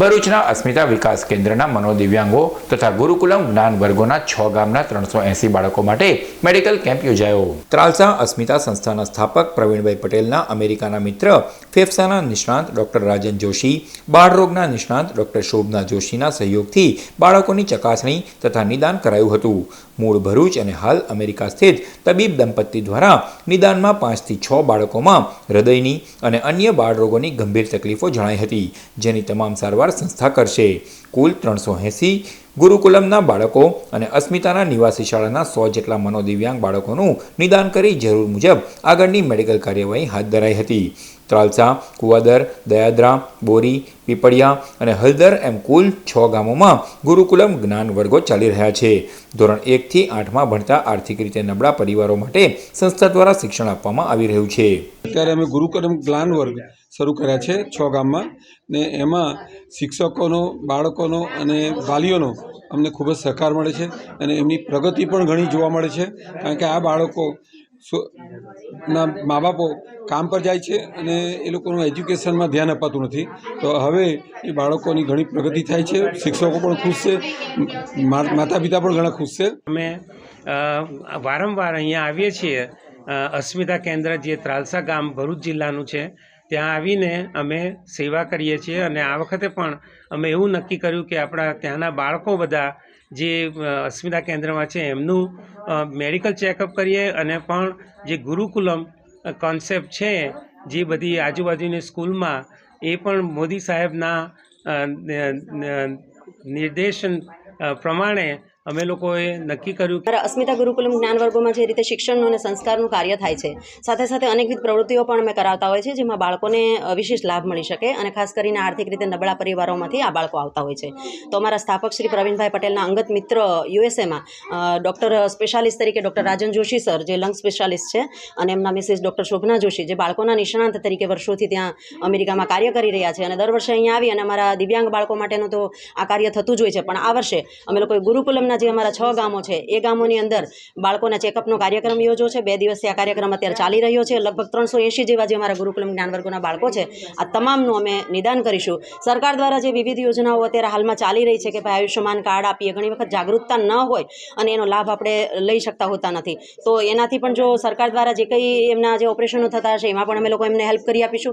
ભરૂચના અસ્મિતા વિકાસ કેન્દ્રના મનોદિવ્યાંગો તથા ગુરુકુલમ જ્ઞાન વર્ગોના છ ગામના ત્રણસો એંસી બાળકો માટે મેડિકલ કેમ્પ યોજાયો. ત્રાલસા અસ્મિતા સંસ્થાના સ્થાપક પ્રવીણભાઈ પટેલના અમેરિકાના મિત્ર, ફેફસાના નિષ્ણાંત ડોક્ટર રાજન જોશી બાળરોગના નિષ્ણાંત ડોક્ટર શોભના જોશીના સહયોગથી બાળકોની ચકાસણી તથા નિદાન કરાયું હતું. મૂળ ભરૂચ અને હાલ અમેરિકા સ્થિત તબીબ દંપતી દ્વારા નિદાનમાં પાંચથી છ બાળકોમાં હૃદયની અને અન્ય બાળરોગોની ગંભીર તકલીફો જણાઈ હતી, જેની તમામ સારવાર સંસ્થા કરશે. કુલ ત્રણસો એંસી ગુરુકુલમના બાળકો અને અસ્મિતાના નિવાસી શાળાના સો જેટલા મનોદિવ્યાંગ બાળકોનું નિદાન કરી જરૂર મુજબ આગળની મેડિકલ કાર્યવાહી હાથ ધરાઈ હતી. ત્રાલસા, કુવાદર, દયાદ્રા, બોરી, પીપળિયા અને હલદર એમ કુલ છ ગામોમાં ગુરુકુલમ જ્ઞાન વર્ગો ચાલી રહ્યા છે. ધોરણ એકથી આઠમાં ભણતા આર્થિક રીતે નબળા પરિવારો માટે સંસ્થા દ્વારા શિક્ષણ આપવામાં આવી રહ્યું છે. અત્યારે અમે ગુરુકુલમ જ્ઞાન વર્ગ શરૂ કર્યા છે છ ગામમાં ને એમાં શિક્ષકોનો, બાળકોનો અને વાલીઓનો અમને ખૂબ જ સહકાર મળે છે અને એમની પ્રગતિ પણ ઘણી જોવા મળે છે. કારણ કે આ બાળકો ના મા બાપો કામ પર જાય છે અને એ લોકોનું એજ્યુકેશનમાં ધ્યાન અપાતું નથી. તો હવે એ બાળકોની ઘણી પ્રગતિ થાય છે. શિક્ષકો પણ ખુશ છે. માતા પિતા પણ ઘણા ખુશ છે. અમે વારંવાર અહીંયા આવીએ છીએ. અસ્મિતા કેન્દ્ર જે ત્રાલસા ગામ ભરૂચ જિલ્લાનું છે. ત્યાં આવીને અમે સેવા કરીએ છીએ અને આ વખતે પણ અમે એવું નક્કી કર્યું કે આપણા ત્યાંના બાળકો બધા જે અસ્મિતા કેન્દ્રમાં છે, એમનું મેડિકલ ચેકઅપ કરીએ અને પણ જે ગુરુકુલમ કોન્સેપ્ટ છે, જે બધી આજુબાજુની સ્કૂલમાં, એ પણ મોદી સાહેબના નિર્દેશન પ્રમાણે અમે લોકોએ નક્કી કર્યું અસ્મિતા ગુરુકુલમ જ્ઞાન વર્ગોમાં જે રીતે શિક્ષણનું અને સંસ્કારનું કાર્ય થાય છે, સાથે સાથે અનેકવિધ પ્રવૃત્તિઓ પણ અમે કરાવતા હોય છે, જેમાં બાળકોને વિશેષ લાભ મળી શકે અને ખાસ કરીને આર્થિક રીતે નબળા પરિવારોમાંથી આ બાળકો આવતા હોય છે. તો અમારા સ્થાપક શ્રી પ્રવીણભાઈ પટેલના અંગત મિત્ર યુએસએમાં ડૉક્ટર સ્પેશિયાલિસ્ટ તરીકે ડૉક્ટર રાજન જોશી સર, જે લંગ સ્પેશિયાલિસ્ટ છે, અને એમના મિસિસ ડૉક્ટર શોભના જોશી, જે બાળકોના નિષ્ણાંત તરીકે વર્ષોથી ત્યાં અમેરિકામાં કાર્ય કરી રહ્યા છે અને દર વર્ષે અહીંયા આવી અને અમારા દિવ્યાંગ બાળકો માટેનું તો આ કાર્ય થતું જ હોય છે. પણ આ વર્ષે અમે લોકોએ ગુરુકુલમના જે અમારા છ ગામો છે. એ ગામોની અંદર બાળકોના ચેકઅપનો કાર્યક્રમ યોજો છે. બે દિવસથી આ કાર્યક્રમ અત્યારે ચાલી રહ્યો છે. લગભગ ત્રણસો એંશી જેવા જે અમારા ગુરુકુલમ જ્ઞાન વર્ગોના બાળકો છે, આ તમામનું અમે નિદાન કરીશું. સરકાર દ્વારા જે વિવિધ યોજનાઓ અત્યારે હાલમાં ચાલી રહી છે કે ભાઈ આયુષ્યમાન કાર્ડ આપીએ, ઘણી વખત જાગૃતતા ન હોય અને એનો લાભ આપણે લઈ શકતા હોતા નથી. તો એનાથી પણ જો સરકાર દ્વારા જે કંઈ એમના જે ઓપરેશનો થતા હશે, એમાં પણ અમે લોકો એમને હેલ્પ કરી આપીશું.